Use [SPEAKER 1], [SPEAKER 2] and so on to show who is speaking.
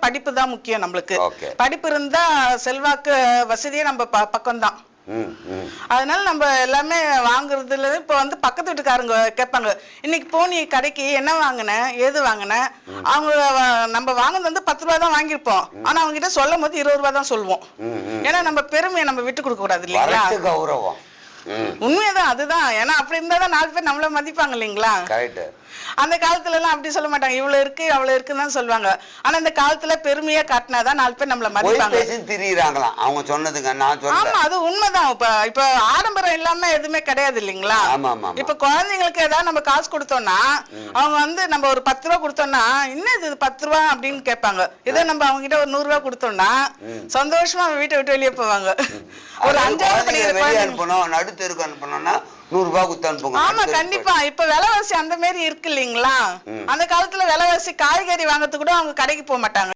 [SPEAKER 1] படிப்பு தான் முக்கியம் நம்மளுக்கு. படிப்பு இருந்தா செல்வாக்கு வசதியே நம்ம ப- பக்கம்தான்.
[SPEAKER 2] ம் ம்.
[SPEAKER 1] அதனால நம்ம எல்லாமே வாங்குறதுல இப்ப வந்து பக்கத்து வீட்டுக்காரங்க கேட்பாங்க இன்னைக்கு போனி கடைக்கு என்ன வாங்கின? ஏது வாங்கின? அவங்க நம்ம வாங்குனது வந்து பத்து ரூபாய் தான் வாங்கியிருப்போம் ஆனா அவங்க கிட்ட சொல்லும் போது இருபது ரூபாய் தான் சொல்லுவோம் ஏன்னா நம்ம பெருமையை நம்ம விட்டு கொடுக்க கூடாது இல்லைங்களா?
[SPEAKER 2] வரட்டு கௌரவம்.
[SPEAKER 1] உண்மையதான் அதுதான். ஏன்னா அப்படி இருந்தா தான் நாலு பேர் நம்மள மதிப்பாங்க இல்லைங்களா? அந்த காலத்துல எல்லாம் அப்படி சொல்ல மாட்டாங்க. இவ்வளவு இருக்கு அவ்வளவு இருக்குன்னு தான் சொல்லுவாங்க. ஆனா இந்த காலத்துல பெருமையா காட்டினாதான் நாலு பேர் நம்மள மதிப்பாங்க.
[SPEAKER 2] திரியிறாங்களாம். அவங்க சொன்னதுங்க நான்
[SPEAKER 1] ஆமா
[SPEAKER 2] சொல்லல
[SPEAKER 1] அது உண்மைதான். இப்ப இப்ப ஆடம்பரம் இல்லாம எதுவுமே கிடையாது இல்லைங்களா?
[SPEAKER 2] ஆமா ஆமா ஆமா.
[SPEAKER 1] இப்ப குழந்தைங்களுக்கு ஏதாவது நம்ம காசு கொடுத்தோம்னா அவங்க வந்து நம்ம ஒரு பத்து ரூபா கொடுத்தோம்னா என்ன இது பத்து ரூபா? அப்படின்னு கேட்பாங்க. இதே நம்ம அவங்க கிட்ட ஒரு நூறு ரூபா கொடுத்தோம்னா சந்தோஷமா அவங்க வீட்டை விட்டு வெளியே போவாங்க. ஒரு அஞ்சாவது படிக்கிற
[SPEAKER 2] நடுத்தெருக்கு அனுப்பணும்னா நூறு ரூபாய் கொடுத்து அனுப்புங்க.
[SPEAKER 1] ஆமா கண்டிப்பா. இப்ப விலைவாசி அந்த மாதிரி இருக்கு இல்லைங்களா? அந்த காலத்துல விலைவாசி காய்கறி வாங்குறதுக்கு கூட அவங்க கடைக்கு போக மாட்டாங்க.